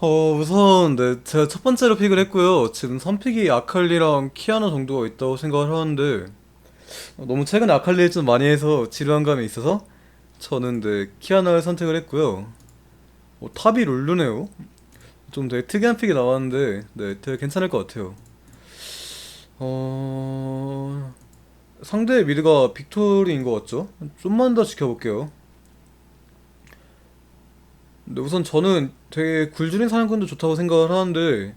어 우선 네 제가 첫 번째로 픽을 했고요. 지금 선픽이 아칼리랑 키아나 정도가 있다고 생각을 하는데 어, 너무 최근에 아칼리를 좀 많이 해서 지루한 감이 있어서 저는 네 키아나를 선택을 했고요. 어, 탑이 룰루네요. 좀 되게 특이한 픽이 나왔는데 네 되게 괜찮을 것 같아요. 어 상대 미드가 빅토리인 것 같죠? 좀만 더 지켜볼게요. 근데 우선 저는 되게 굴줄인 사냥꾼도 좋다고 생각을 하는데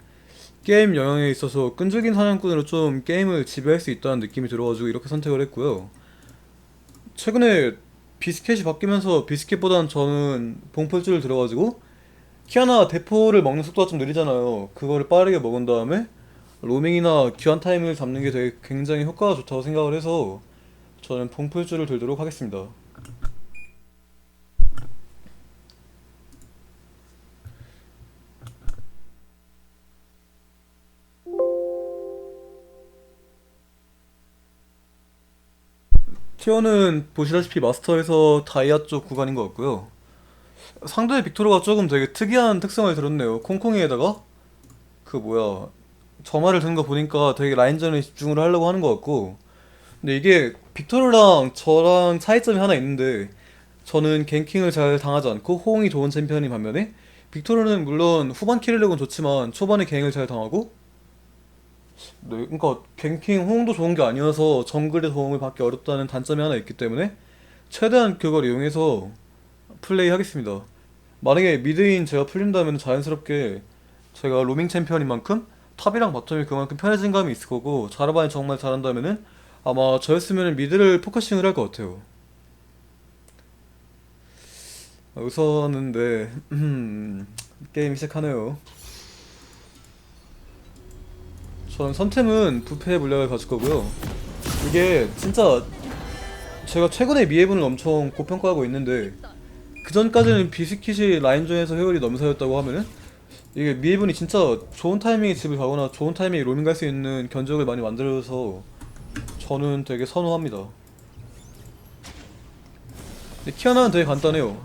게임 영향에 있어서 끈질긴 사냥꾼으로 좀 게임을 지배할 수 있다는 느낌이 들어가지고 이렇게 선택을 했고요. 최근에 비스켓이 바뀌면서 비스켓보다는 저는 봉풀줄을 들어가지고 키아나 대포를 먹는 속도가 좀 느리잖아요. 그거를 빠르게 먹은 다음에 로밍이나 귀환 타이밍을 잡는 게 되게 굉장히 효과가 좋다고 생각을 해서 저는 봉풀줄을 들도록 하겠습니다. 티어는 보시다시피 마스터에서 다이아 쪽 구간인 것 같고요. 상대 빅토르가 조금 되게 특이한 특성을 들었네요. 콩콩이에다가 그 뭐야 점화를 드는 거 보니까 되게 라인전에 집중을 하려고 하는 것 같고 근데 이게 빅토르랑 저랑 차이점이 하나 있는데 저는 갱킹을 잘 당하지 않고 호응이 좋은 챔피언인 반면에 빅토르는 물론 후반 킬력은 좋지만 초반에 갱을 잘 당하고 네, 그러니까 갱킹 호응도 좋은 게 아니어서 정글의 도움을 받기 어렵다는 단점이 하나 있기 때문에 최대한 그걸 이용해서 플레이 하겠습니다. 만약에 미드인 제가 풀린다면 자연스럽게 제가 로밍 챔피언인 만큼 탑이랑 바텀이 그만큼 편해진 감이 있을 거고 자르반이 정말 잘한다면은 아마 저였으면 미드를 포커싱을 할 것 같아요. 우선은 네 음, 게임 시작하네요. 저는 선템은 부패 물약을 가질 거고요. 이게 진짜 제가 최근에 미해분을 엄청 고평가하고 있는데 그 전까지는 비스킷이 라인전에서 효율이 넘사였다고 하면은 이게 미해분이 진짜 좋은 타이밍에 집을 가거나 좋은 타이밍에 로밍 갈 수 있는 견적을 많이 만들어서 저는 되게 선호합니다. 키아나는 되게 간단해요.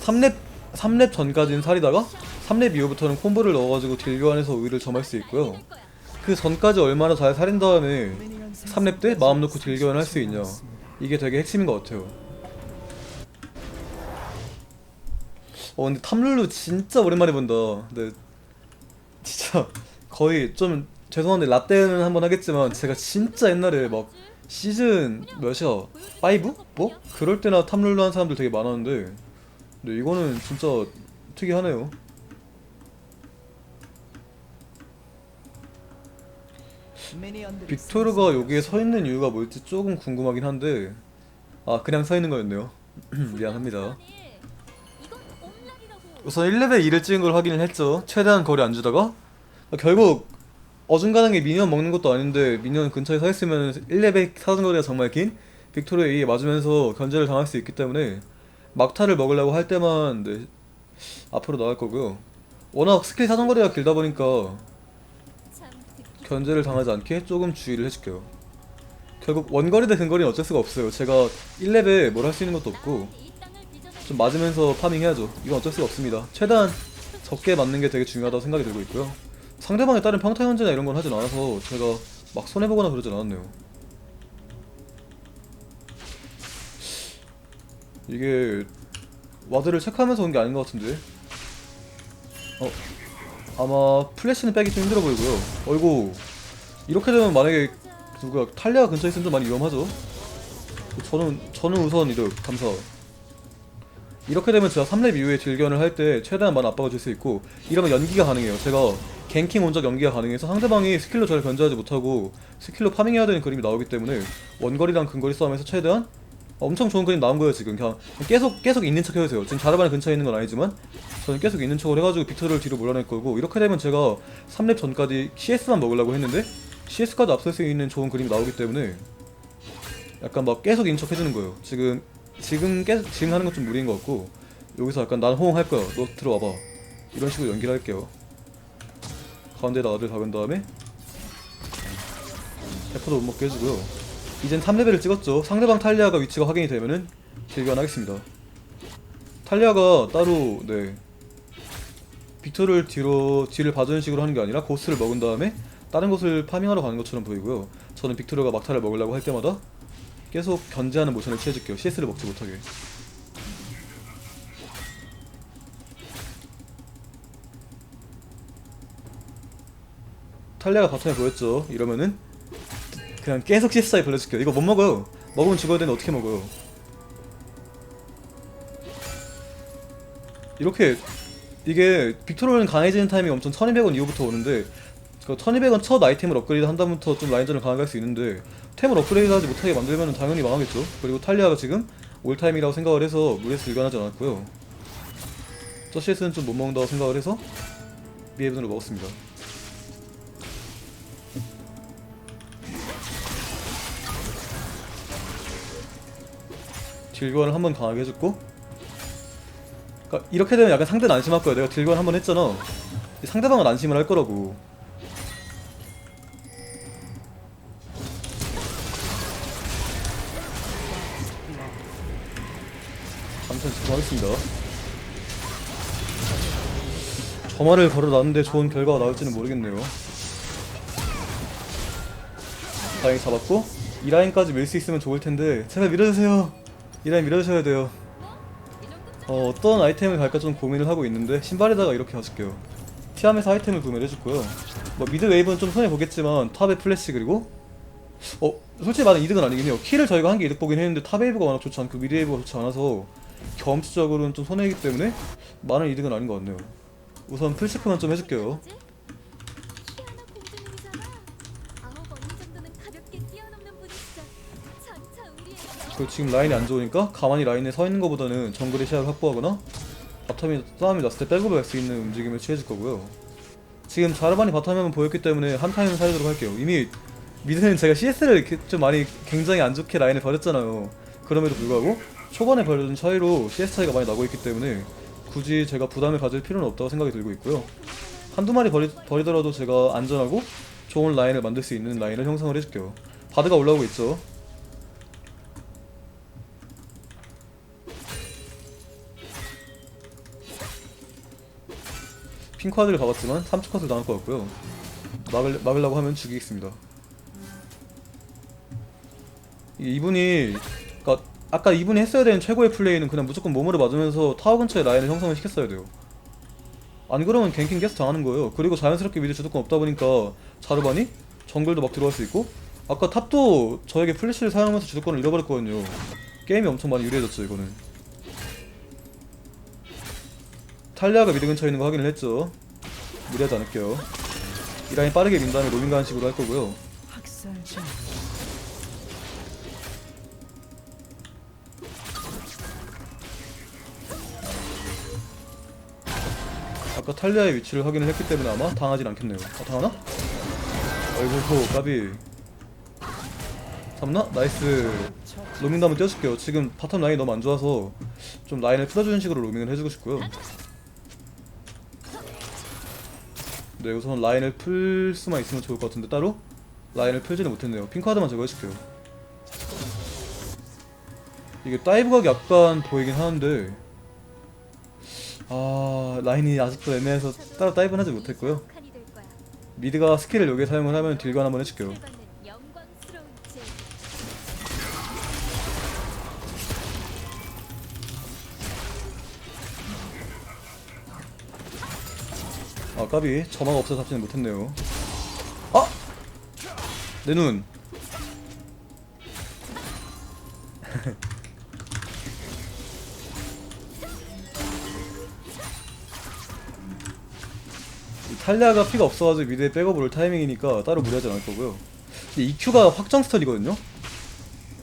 3렙 3렙 전까지는 살이다가 3렙 이후부터는 콤보를 넣어가지고 딜 교환해서 우위를 점할 수 있고요. 그 전까지 얼마나 잘 살인 다음에 3렙 때 마음 놓고 딜 교환할 수 있냐 이게 되게 핵심인 것 같아요 어 근데 탐룰루 진짜 오랜만에 본다 근데 진짜 거의 좀 죄송한데 라떼는 한번 하겠지만 제가 진짜 옛날에 막 시즌 몇이야? 5? 뭐? 그럴 때나 탐룰루 한 사람들 되게 많았는데 근데 이거는 진짜 특이하네요 빅토르가 여기에 서 있는 이유가 뭘지 조금 궁금하긴 한데 아 그냥 서 있는 거였네요. 미안합니다. 우선 1레벨 2를 찍은 걸 확인을 했죠. 최대한 거리 안 주다가. 결국 어중간하게 미니언 먹는 것도 아닌데 미니언 근처에 서 있으면 1레벨 사정거리가 정말 긴? 빅토르에 의해 맞으면서 견제를 당할 수 있기 때문에 막타를 먹으려고 할 때만 네, 앞으로 나갈 거고요. 워낙 스킬 사정거리가 길다 보니까 견제를 당하지 않게 조금 주의를 해줄게요. 결국 원거리 대 근거리는 어쩔 수가 없어요. 제가 1렙에 뭘 할 수 있는 것도 없고 좀 맞으면서 파밍해야죠. 이건 어쩔 수가 없습니다. 최대한 적게 맞는 게 되게 중요하다고 생각이 들고 있고요. 상대방에 따른 평타 현재나 이런 건 하진 않아서 제가 막 손해보거나 그러진 않았네요. 이게 와드를 체크하면서 온 게 아닌 것 같은데 어 아마 플래시는 빼기 좀 힘들어 보이고요. 어이구 이렇게 되면 만약에 누가 탈리아 근처에 있으면 좀 많이 위험하죠. 저는 저는 우선 이득 감사. 이렇게 되면 제가 3렙 이후에 딜견을 할 때 최대한 많은 압박을 줄 수 있고 이러면 연기가 가능해요. 제가 갱킹 온적 연기가 가능해서 상대방이 스킬로 저를 견제하지 못하고 스킬로 파밍해야 되는 그림이 나오기 때문에 원거리랑 근거리 싸움에서 최대한 엄청 좋은 그림 나온 거예요 지금. 그냥 계속 계속 있는 척 해주세요. 지금 자르바는 근처에 있는 건 아니지만 저는 계속 있는 척을 해가지고 빅토를 뒤로 몰아낼 거고 이렇게 되면 제가 3렙 전까지 CS만 먹으려고 했는데 CS까지 앞설 수 있는 좋은 그림이 나오기 때문에 약간 막 계속 있는 척 해주는 거예요. 지금 지금 계속 지금 하는 건 좀 무리인 것 같고 여기서 약간 난 호응할 거야. 너 들어와봐. 이런 식으로 연기를 할게요. 가운데다 아들 박은 다음에 대포도 못 먹게 해주고요 이젠 3레벨을 찍었죠. 상대방 탈리아가 위치가 확인이 되면은 딜교환하겠습니다. 탈리아가 따로 네 빅토를 뒤로 뒤를 봐주는 식으로 하는 게 아니라 고스를 먹은 다음에 다른 곳을 파밍하러 가는 것처럼 보이고요. 저는 빅토르가 막타를 먹으려고 할 때마다 계속 견제하는 모션을 취해줄게요. CS를 먹지 못하게. 탈리아가 바텀에 보였죠. 이러면은 그냥 계속 CS 사이 벌려줄게요. 이거 못 먹어요. 먹으면 죽어야 되는데 어떻게 먹어요? 이렇게 이게 빅토르는 강해지는 타이밍이 엄청 1200원 이후부터 오는데 그 1200원 첫 아이템을 업그레이드 한 다음부터 좀 라인전을 강하게 할 수 있는데 템을 업그레이드 하지 못하게 만들면 당연히 망하겠죠 그리고 탈리아가 지금 올 타임이라고 생각을 해서 무리해서 일관하지 않았고요 저 CS는 좀 못 먹는다고 생각을 해서 미에븐으로 먹었습니다 딜교환을 한 번 강하게 해줬고 그러니까 이렇게 되면 약간 상대는 안심할 거야. 내가 딜관 한번 했잖아. 상대방은 안심을 할 거라고. 잠깐 집중하겠습니다. 저 말을 걸어놨는데 좋은 결과가 나올지는 모르겠네요. 다행히 잡았고 이 라인까지 밀 수 있으면 좋을 텐데 제발 밀어주세요. 이 라인 밀어주셔야 돼요. 어, 어떤 아이템을 갈까 좀 고민을 하고 있는데 신발에다가 이렇게 가줄게요. 티암에서 아이템을 구매를 해줬고요. 뭐 미드 웨이브는 좀 손해보겠지만 탑의 플래시 그리고 어 솔직히 말하면 이득은 아니긴 해요. 키를 저희가 한개 이득 보긴 했는데 탑 웨이브가 워낙 좋지 않고 미드 웨이브가 좋지 않아서 경험치적으로는 좀 손해이기 때문에 많은 이득은 아닌 것 같네요. 우선 풀체크만 좀 해줄게요 그 지금 라인이 안 좋으니까 가만히 라인에 서 있는 것보다는 정글의 시야를 확보하거나 바텀이 싸움이 났을 때 백업을 할 수 있는 움직임을 취해줄 거고요. 지금 자르반이 바텀에만 보였기 때문에 한 타임은 살리도록 할게요. 이미 미드는 제가 CS를 좀 많이 굉장히 안 좋게 라인에 버렸잖아요. 그럼에도 불구하고 초반에 벌어진 차이로 CS 차이가 많이 나고 있기 때문에 굳이 제가 부담을 가질 필요는 없다고 생각이 들고 있고요. 한두 마리 버리, 버리더라도 제가 안전하고 좋은 라인을 만들 수 있는 라인을 형성을 해줄게요. 바드가 올라오고 있죠. 핑크카드를 박았지만 3초 컷을 당할 것 같고요. 막을, 막으려고 하면 죽이겠습니다. 이분이 그러니까 아까 이분이 했어야 되는 최고의 플레이는 그냥 무조건 몸으로 맞으면서 타워 근처에 라인을 형성을 시켰어야 돼요. 안 그러면 갱킹 계속 당하는 거예요. 그리고 자연스럽게 미드 주도권 없다 보니까 자르반이 정글도 막 들어갈 수 있고 아까 탑도 저에게 플래시를 사용하면서 주도권을 잃어버렸거든요. 게임이 엄청 많이 유리해졌죠 이거는. 탈리아가 미드 근처에 있는 거 확인을 했죠. 무리하지 않을게요. 이 라인 빠르게 민 다음에 로밍 가는 식으로 할 거고요. 아까 탈리아의 위치를 확인을 했기 때문에 아마 당하진 않겠네요. 아, 당하나? 아이고, 까비. 잡나? 나이스. 로밍도 한번 띄워줄게요. 지금 바텀 라인이 너무 안 좋아서 좀 라인을 풀어주는 식으로 로밍을 해주고 싶고요. 네, 우선 라인을 풀 수만 있으면 좋을 것 같은데 따로 라인을 풀지는 못했네요. 핑크하드만 제거해줄게요. 이게 다이브 각이 약간 보이긴 하는데 아 라인이 아직도 애매해서 따로 다이브는 하지 못했고요. 미드가 스킬을 여기에 사용을 하면 딜관 한번 해줄게요. 아 까비 점화가 없어서 잡지는 못했네요. 아! 내 눈. 이 탈리아가 피가 없어가지고 미드에 백업을 올 타이밍이니까 따로 무리하지 않을 거고요. 근데 EQ가 확정 스턴이거든요.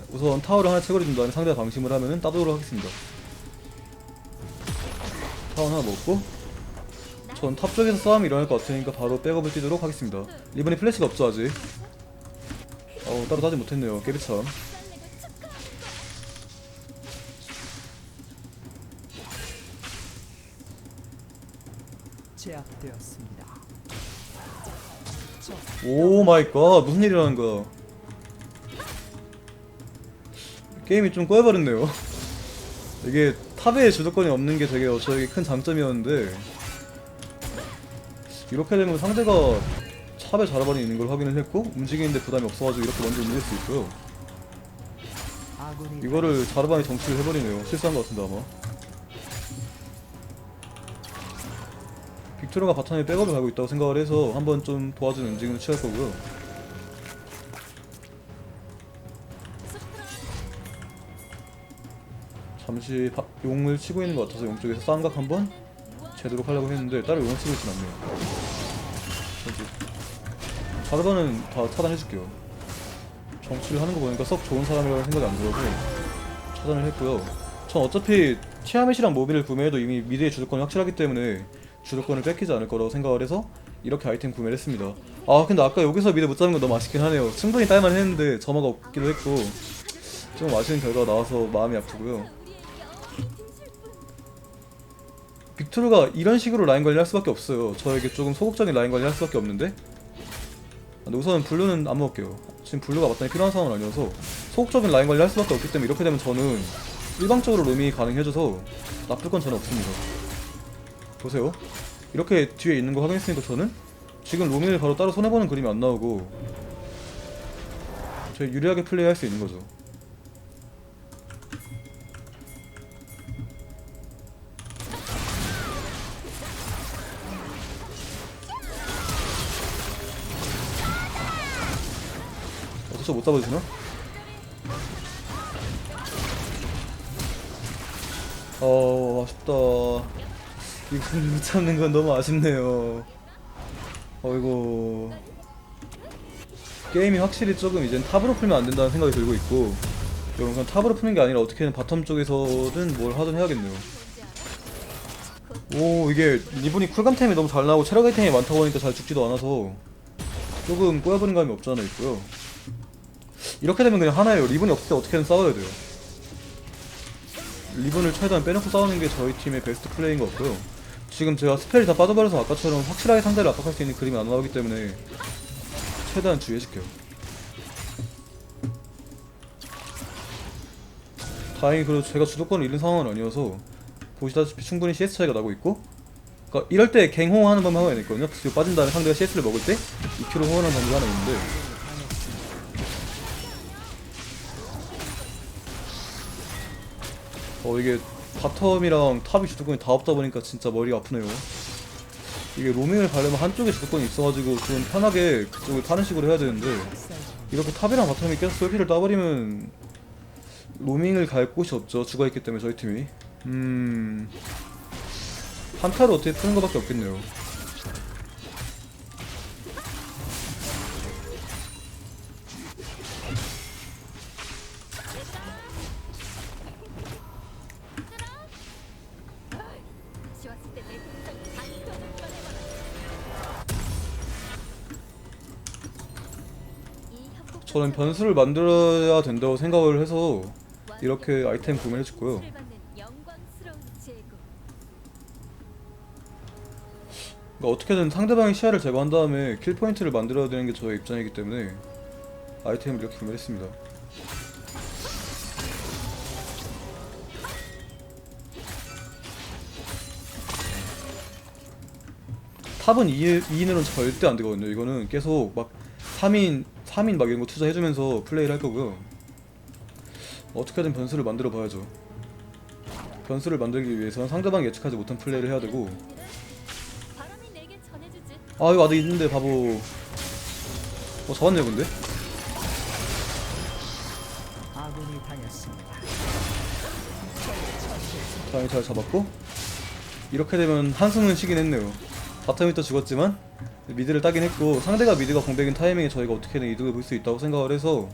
우선 타워를 하나 채굴해준 다음에 상대가 방심을 하면은 따도록 하겠습니다. 타워 하나 먹고 전 탑 쪽에서 싸움이 일어날 것 같으니까 바로 백업을 뛰도록 하겠습니다. 리본이 플래시가 없죠 아직. 어 따로 따지 못했네요. 깨비참. 제압되었습니다. 오 마이 갓 무슨 일이라는 거야. 게임이 좀 꼬여버렸네요. 이게 탑에 주도권이 없는 게 되게 저에게 큰 장점이었는데 이렇게 되면 상대가 탑에 자르반이 있는 걸 확인을 했고 움직이는데 부담이 없어가지고 이렇게 먼저 움직일 수 있고요. 이거를 자르반이 정치를 해버리네요. 실수한 것 같은데 아마. 빅토르가 바텀에 백업을 가고 있다고 생각을 해서 한번 좀 도와주는 움직임을 취할 거고요. 잠시 바- 용을 치고 있는 것 같아서 용 쪽에서 쌍각 한번 제대로 하려고 했는데 따로 용을 치고 있진 않네요 그래서 자르반은 다 차단해줄게요 정치를 하는 거 보니까 썩 좋은 사람이라는 생각이 안 들어서 차단을 했고요. 전 어차피 티아멧이랑 모비를 구매해도 이미 미드의 주도권이 확실하기 때문에 주도권을 뺏기지 않을 거라고 생각을 해서 이렇게 아이템 구매를 했습니다. 아 근데 아까 여기서 미드 못 잡는 건 너무 아쉽긴 하네요. 충분히 딸만 했는데 점화가 없기도 했고 좀 아쉬운 결과가 나와서 마음이 아프고요. 우리에게 어린 슬픔 빅토르가 이런 식으로 라인 관리할 수밖에 없어요. 저에게 조금 소극적인 라인 관리할 수밖에 없는데 아, 근데 우선은 블루는 안 먹을게요. 지금 블루가 마땅히 필요한 상황은 아니어서 소극적인 라인 관리할 수밖에 없기 때문에 이렇게 되면 저는 일방적으로 로밍이 가능해져서 나쁠 건 전혀 없습니다. 보세요. 이렇게 뒤에 있는 거 확인했으니까 저는 지금 로밍을 바로 따로 손해보는 그림이 안 나오고 저희 유리하게 플레이할 수 있는 거죠. 어쩌서 못 잡아주나? 어 아쉽다. 이거 못 잡는 건 너무 아쉽네요. 어이구 게임이 확실히 조금 이젠 탑으로 풀면 안 된다는 생각이 들고 있고 그냥 탑으로 푸는 게 아니라 어떻게든 바텀 쪽에서든 뭘 하든 해야겠네요. 오 이게 리본이 쿨감템이 너무 잘 나오고 체력 아이템이 많다 보니까 잘 죽지도 않아서 조금 꼬여버린 감이 없지 않아 있고요 이렇게 되면 그냥 하나예요. 리본이 없을 때 어떻게든 싸워야 돼요. 리본을 최대한 빼놓고 싸우는 게 저희 팀의 베스트 플레이인 것 같고요. 지금 제가 스펠이 다 빠져버려서 아까처럼 확실하게 상대를 압박할 수 있는 그림이 안 나오기 때문에 최대한 주의해줄게요. 다행히 그래도 제가 주도권을 잃은 상황은 아니어서 보시다시피 충분히 CS 차이가 나고 있고 그러니까 이럴 때 갱홍하는 방법 하나 있거든요. 빠진 다음에 상대가 CS를 먹을 때 2kg 호응하는 방법이 하나 있는데 어 이게 바텀이랑 탑이 주도권이 다 없다 보니까 진짜 머리가 아프네요. 이게 로밍을 가려면 한쪽에 주도권이 있어가지고 좀 편하게 그쪽을 타는 식으로 해야 되는데 이렇게 탑이랑 바텀이 계속 솔피를 따버리면 로밍을 갈 곳이 없죠. 죽어있기 때문에 저희 팀이. 음... 한타로 어떻게 푸는 것밖에 없겠네요. 저는 변수를 만들어야 된다고 생각을 해서 이렇게 아이템 영광스러운 제국 그러니까 어떻게든 상대방의 시야를 제거한 다음에 킬 포인트를 만들어야 되는 게 저의 입장이기 때문에 아이템을 이렇게 구매를 했습니다. 탑은 2, 2인으로는 절대 안 되거든요. 이거는 계속 막 3인, 3인 막 이런 거 투자해주면서 플레이를 할 거고요. 어떻게든 변수를 만들어 봐야죠. 변수를 만들기 위해서는 상대방이 예측하지 못한 플레이를 해야 되고 아 이거 아직 있는데 바보 어 잡았네요 근데. 다행히 잘 잡았고 이렇게 되면 한숨은 쉬긴 했네요 바텀이 또 죽었지만 미드를 따긴 했고 상대가 미드가 공백인 타이밍에 저희가 어떻게든 이득을 볼 수 있다고 생각을 해서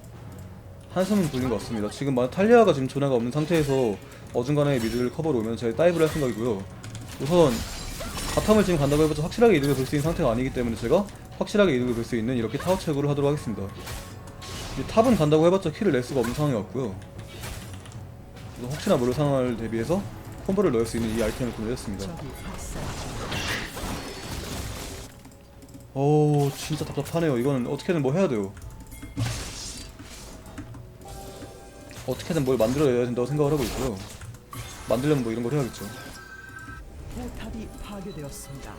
한숨은 돌린 것 같습니다. 지금 탈리아가 지금 조나가 없는 상태에서 어중간하게 미드를 커버로 오면 저희 다이브를 할 생각이고요. 우선 바텀을 지금 간다고 해봤자 확실하게 이득을 볼 수 있는 상태가 아니기 때문에 제가 확실하게 이득을 볼 수 있는 이렇게 타워 채굴을 하도록 하겠습니다. 탑은 간다고 해봤자 킬을 낼 수가 없는 상황이 왔고요. 그래서 혹시나 모를 상황을 대비해서 콤보를 넣을 수 있는 이 아이템을 구매했습니다 오 진짜 답답하네요. 이거는 어떻게든 뭐 해야 돼요. 어떻게든 뭘 만들어야 된다고 생각을 하고 있고요. 만들려면 뭐 이런 걸 해야겠죠. 포탑이 파괴되었습니다.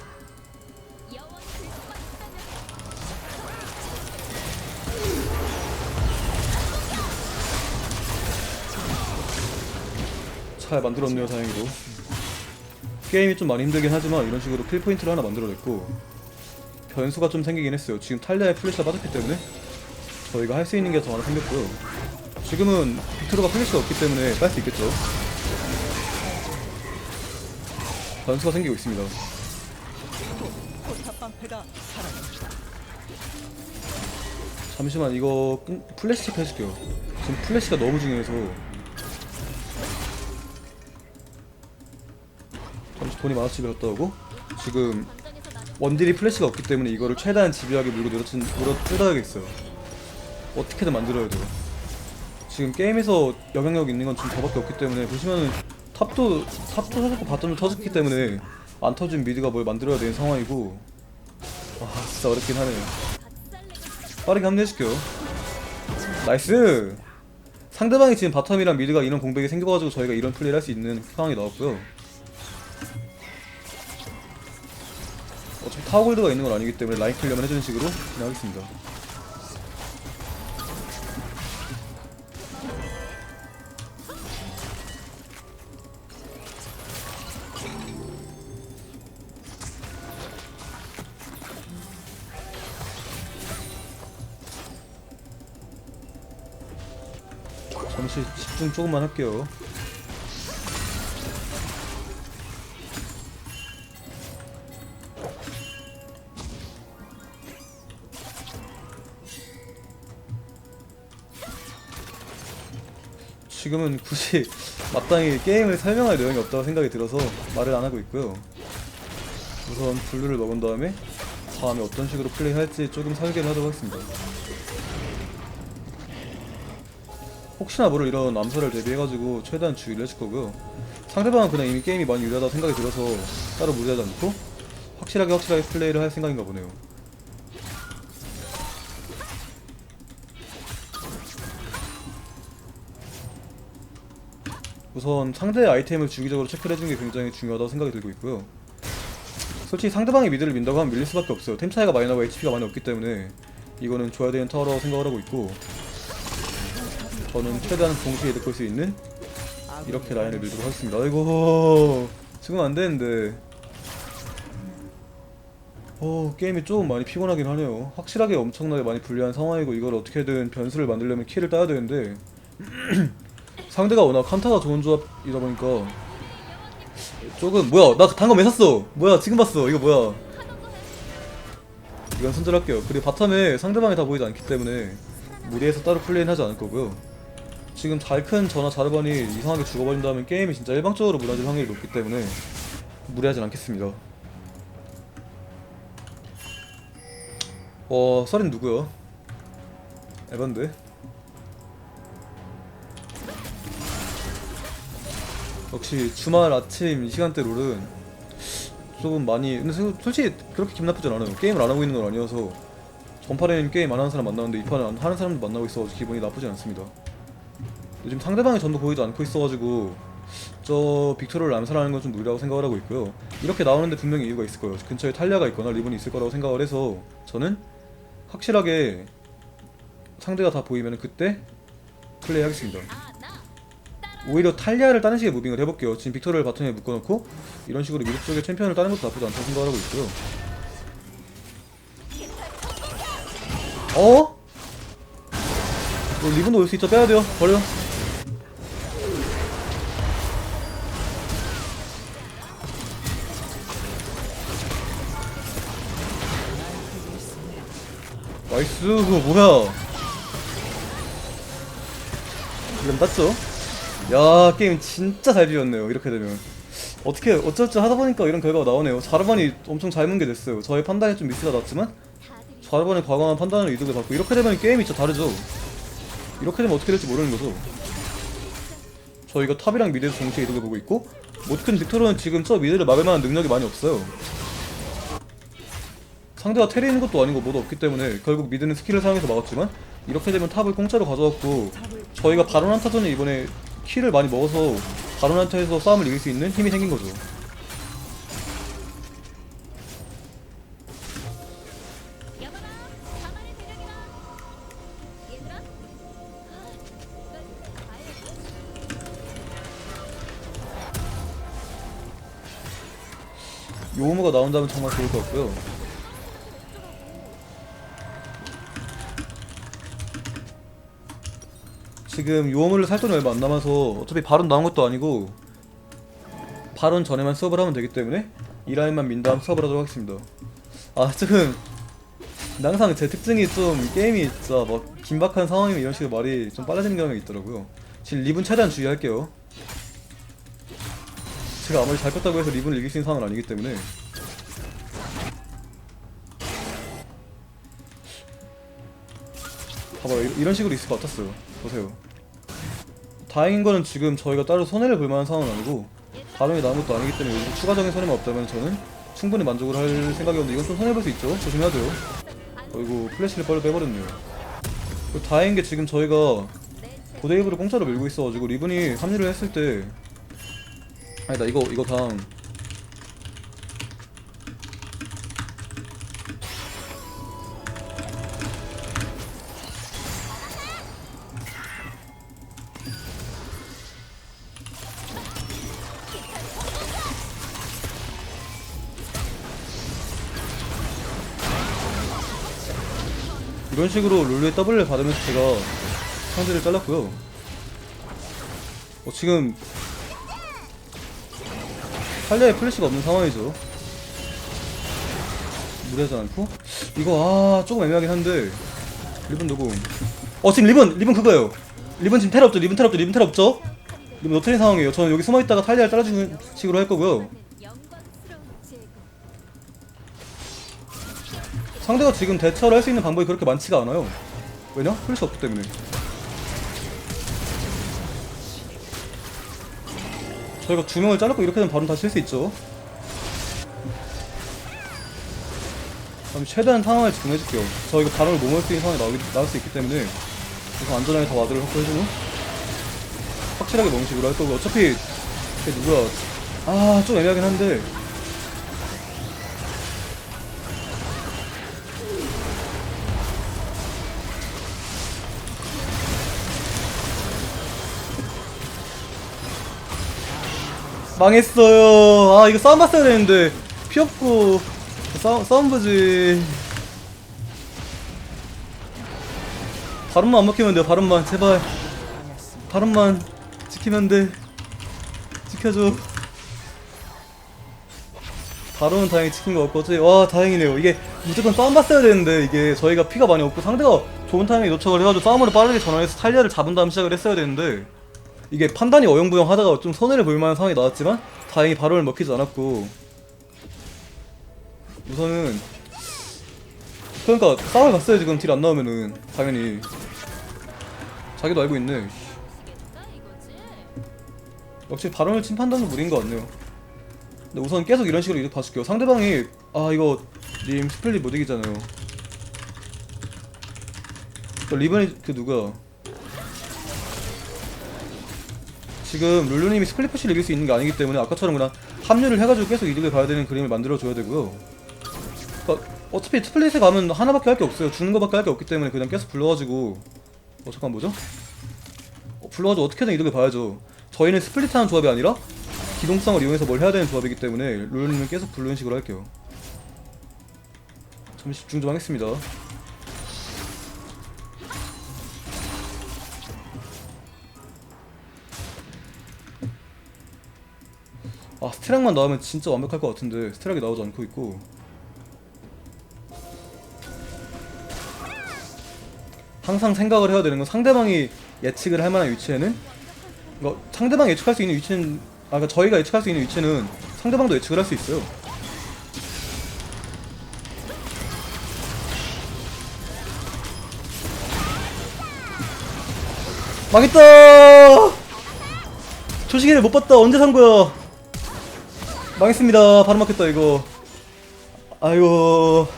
잘 만들었네요 다행히도. 게임이 좀 많이 힘들긴 하지만 이런 식으로 킬 포인트를 하나 만들어냈고 변수가 좀 생기긴 했어요. 지금 탈리아의 플래시가 빠졌기 때문에 저희가 할 수 있는 게더 하나 생겼고요. 지금은 빅토르가 플래시가 없기 때문에 빨 수 있겠죠. 변수가 생기고 있습니다. 잠시만 이거 끈- 플래시 체크 해줄게요. 지금 플래시가 너무 중요해서. 잠시 돈이 많아 집에 갔다 오고 지금 원딜이 플래시가 없기 때문에 이거를 최대한 집요하게 물고 늘어뜨, 물어 뜯어야겠어요. 어떻게든 만들어야 돼요. 지금 게임에서 영향력 있는 건좀 저밖에 없기 때문에 보시면은 탑도 탑도 터졌고 바텀도 터졌기 때문에 안 터진 미드가 뭘 만들어야 되는 상황이고. 와 진짜 어렵긴 하네요. 빠르게 합류해줄게요. 나이스! 상대방이 지금 바텀이랑 미드가 이런 공백이 생겨가지고 저희가 이런 플레이를 할 수 있는 상황이 나왔고요 어차피 타워골드가 있는 건 아니기 때문에 라인 클리어만 해주는 식으로 진행하겠습니다. 잠시 집중 조금만 할게요 지금은 굳이 마땅히 게임을 설명할 내용이 없다고 생각이 들어서 말을 안 하고 있고요. 우선 블루를 먹은 다음에 다음에 어떤 식으로 플레이할지 조금 설계를 하도록 하겠습니다. 혹시나 모를 이런 암살을 대비해가지고 최대한 주의를 해줄 거고요. 상대방은 그냥 이미 게임이 많이 유리하다 생각이 들어서 따로 무리하지 않고 확실하게 확실하게 플레이를 할 생각인가 보네요. 우선 상대의 아이템을 주기적으로 체크를 해주는 게 굉장히 중요하다고 생각이 들고 있고요. 솔직히 상대방이 미드를 민다고 하면 밀릴 수밖에 없어요. 템 차이가 많이 나고 HP가 많이 없기 때문에 이거는 줘야 되는 타워라고 생각을 하고 있고 저는 최대한 동시에 볼수 있는 이렇게 라인을 밀도록 하겠습니다. 아이고 지금 안 되는데 어 게임이 조금 많이 피곤하긴 하네요. 확실하게 엄청나게 많이 불리한 상황이고 이걸 어떻게든 변수를 만들려면 키를 따야 되는데 상대가 워낙 칸타가 좋은 조합이다 보니까. 조금 뭐야 나 단검 왜 샀어. 뭐야 지금 봤어. 이거 뭐야. 이건 손절할게요. 그리고 바텀에 상대방이 다 보이지 않기 때문에 무리해서 따로 플레이는 하지 않을 거고요. 지금 잘 큰 전화 자르반이 이상하게 죽어버린다면 게임이 진짜 일방적으로 무너질 확률이 높기 때문에 무리하진 않겠습니다. 어 썰인 누구야? 에반데? 역시 주말 아침 이 시간대 롤은 조금 많이 근데 솔- 솔직히 그렇게 기분 나쁘진 않아요. 게임을 안 하고 있는 건 아니어서 전판에는 게임 안 하는 사람 만나는데 이 판은 안 하는 사람도 만나고 있어서 기분이 나쁘진 않습니다. 요즘 상대방이 전부 보이지 않고 있어가지고 저 빅토르를 암살하는 건 좀 무리라고 생각을 하고 있고요. 이렇게 나오는데 분명히 이유가 있을 거예요. 근처에 탈리아가 있거나 리본이 있을 거라고 생각을 해서 저는 확실하게 상대가 다 보이면 그때 플레이 하겠습니다. 아나 오히려 탈리아를 따는 식의 무빙을 해볼게요. 지금 빅토르를 바텀에 묶어놓고 이런 식으로 미드 쪽에 챔피언을 따는 것도 나쁘지 않다고 생각을 하고 있고요. 어? 뭐 리븐도 올 수 있죠? 빼야 돼요. 버려. 나이스 그거 뭐야 이건 땄죠? 야 게임 진짜 잘 지었네요 이렇게 되면. 어떻게 어쩌지 하다 보니까 이런 결과가 나오네요. 자르반이 엄청 잘 문게 됐어요. 저의 판단에 좀 미스가 났지만 자르반의 과감한 판단으로 이득을 받고 이렇게 되면 게임이 진짜 다르죠. 이렇게 되면 어떻게 될지 모르는 거죠. 저희가 탑이랑 미드에서 동시에 이득을 보고 있고 못큰 빅토르는 지금 저 미드를 막을 만한 능력이 많이 없어요. 상대가 테리 있는 것도 아니고 뭐도 없기 때문에 결국 미드는 스킬을 사용해서 막았지만 이렇게 되면 탑을 공짜로 가져왔고 저희가 바론 한타전에 이번에 킬을 많이 먹어서 바론한테서 싸움을 이길 수 있는 힘이 생긴 거죠. 요모가 나온다면 정말 좋을 것 같고요. 지금 요모를 살 돈이 얼마 안 남아서 어차피 발언 나온 것도 아니고 발언 전에만 수업을 하면 되기 때문에 이 라인만 민 다음 수업을 하도록 하겠습니다. 아 근데 항상 제 특징이 좀 게임이 진짜 막 긴박한 상황이면 이런 식으로 말이 좀 빨라지는 경향이 있더라고요. 지금 리븐 최대한 주의할게요. 제가 아무리 잘 컸다고 해서 리븐을 이길 수 있는 상황은 아니기 때문에 봐봐요. 이- 이런 식으로 있을 것 같았어요. 보세요. 다행인 거는 지금 저희가 따로 손해를 볼 만한 상황은 아니고 발언이 나온 것도 아니기 때문에 여기서 추가적인 손해만 없다면 저는 충분히 만족을 할 생각이었는데 이건 좀 손해볼 수 있죠. 조심해야죠 어이구 플래시를 빨리 빼버렸네요. 다행인 게 지금 저희가 고데이브를 공짜로 밀고 있어가지고 리븐이 합류를 했을 때 아니다 이거 이거 다음 이런 식으로 룰루의 W를 받으면서 제가 상대를 잘랐고요. 어, 지금 탈리아에 플래시가 없는 상황이죠. 무리하지 않고. 이거 아 조금 애매하긴 한데. 리본 누구? 어 지금 리본 리본 그거예요. 리본 지금 텔 없죠? 리본 텔 없죠? 리본 텔 없죠? 리본 노텔인 상황이에요. 저는 여기 숨어있다가 탈리아를 잘라주는 식으로 할 거고요 상대가 지금 대처를 할 수 있는 방법이 그렇게 많지가 않아요. 왜냐? 플래시 없기 때문에. 저희가 두 명을 잘랐고 이렇게 되면 바로 다시 할수 있죠. 그럼 최대한 상황을 집중해줄게요. 저희가 바로 몸을 수 있는 상황이 나오기, 나올 수 있기 때문에 그래서 안전하게 다 와드를 확보해주고 확실하게 먹는 식으로 할 거고. 어차피 걔 누구야? 아 좀 애매하긴 한데 망했어요. 아 이거 싸움 봤어야 되는데 피 없고 싸움 싸움 보지. 발음만 안 먹히면 돼요. 발음만 제발. 발음만 지키면 돼. 지켜줘. 발음은 다행히 지킨 것 같고 어차피 와 다행이네요. 이게 무조건 싸움 봤어야 되는데 이게 저희가 피가 많이 없고 상대가 좋은 타이밍에 도착을 해가지고 싸움으로 빠르게 전환해서 탈리아를 잡은 다음 시작을 했어야 되는데 이게 판단이 어영부영 하다가 좀 손해를 볼 만한 상황이 나왔지만 다행히 발언을 먹히지 않았고 우선은 그러니까 싸움을 갔어요 지금 딜 안 나오면은. 당연히. 자기도 알고 있네. 역시 발언을 친 판단은 무리인 것 같네요. 근데 우선 계속 이런 식으로 이득 봐줄게요. 상대방이 아 이거 님 스플릿 못 이기잖아요. 그 리본이 그 누구 지금 룰루님이 스플릿 푸시를 이길 수 있는 게 아니기 때문에 아까처럼 그냥 합류를 해가지고 계속 이득을 봐야 되는 그림을 만들어줘야 되고요. 그러니까 어차피 스플릿에 가면 하나밖에 할 게 없어요. 주는 거밖에 할 게 없기 때문에 그냥 계속 불러가지고. 어 잠깐 뭐죠? 어, 불러가지고 어떻게든 이득을 봐야죠. 저희는 스플릿 하는 조합이 아니라 기동성을 이용해서 뭘 해야 되는 조합이기 때문에 룰루님은 계속 부르는 식으로 할게요. 잠시 집중 좀 하겠습니다 스트락만 나오면 진짜 완벽할 것 같은데 스트락이 나오지 않고 있고 항상 생각을 해야 되는 건 상대방이 예측을 할 만한 위치에는 그러니까 상대방 예측할 수 있는 위치는 아 그러니까 저희가 예측할 수 있는 위치는 상대방도 예측을 할 수 있어요. 망했다! 조식이를 못 봤다. 언제 산 거야? 망했습니다. 바로 막혔다 이거. 아이고.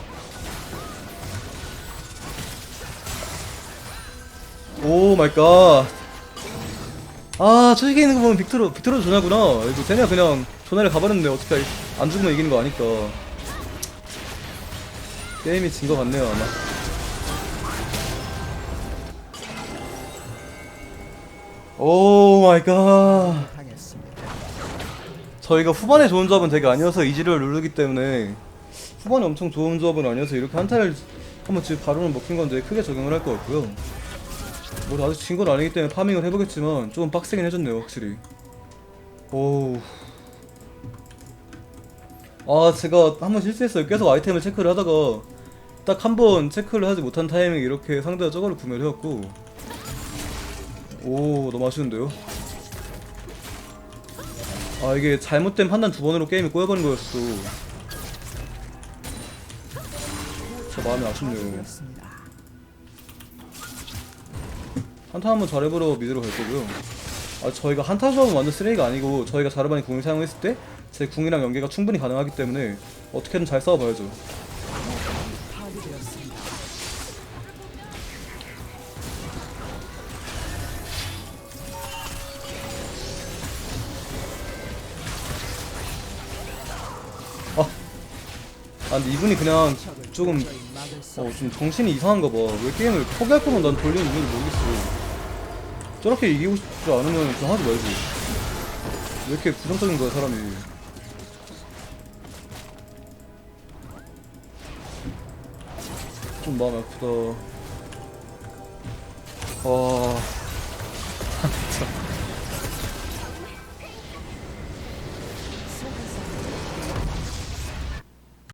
오 마이 갓. 아 저기 있는 거 보면 빅토르 빅토르 조냐구나 이거 쟤네가 그냥 조냐를 가버렸는데 어떻게 안 죽으면 이기는 거 아니까 게임이 진 거 같네요 아마 오 마이 갓. 저희가 후반에 좋은 조합은 되게 아니어서 이지를 누르기 때문에 후반에 엄청 좋은 조합은 아니어서 이렇게 한타를 한번 지금 바로는 먹힌 건데 크게 적용을 할 것 같고요. 뭐 아직 진 건 아니기 때문에 파밍을 해보겠지만 조금 빡세긴 해졌네요 확실히. 오. 아 제가 한 번 실수했어요. 계속 아이템을 체크를 하다가 딱 한 번 체크를 하지 못한 타이밍에 이렇게 상대가 저거를 구매를 해왔고 오 너무 아쉬운데요. 아 이게 잘못된 판단 두 번으로 게임이 꼬여버린 거였어. 저 마음이 아쉽네요. 한타 한번 잘해보러 미드로 갈 거고요. 아 저희가 한타 조합은 완전 쓰레기가 아니고 저희가 자르반이 궁을 사용했을 때 제 궁이랑 연계가 충분히 가능하기 때문에 어떻게든 잘 싸워봐야죠. 아 근데 이분이 그냥 조금 어 좀 정신이 이상한가 봐. 왜 게임을 포기할 거면 난 돌리는 이유를 모르겠어. 저렇게 이기고 싶지 않으면 그냥 하지 말지. 왜 이렇게 부정적인 거야 사람이. 좀 마음 아프다. 아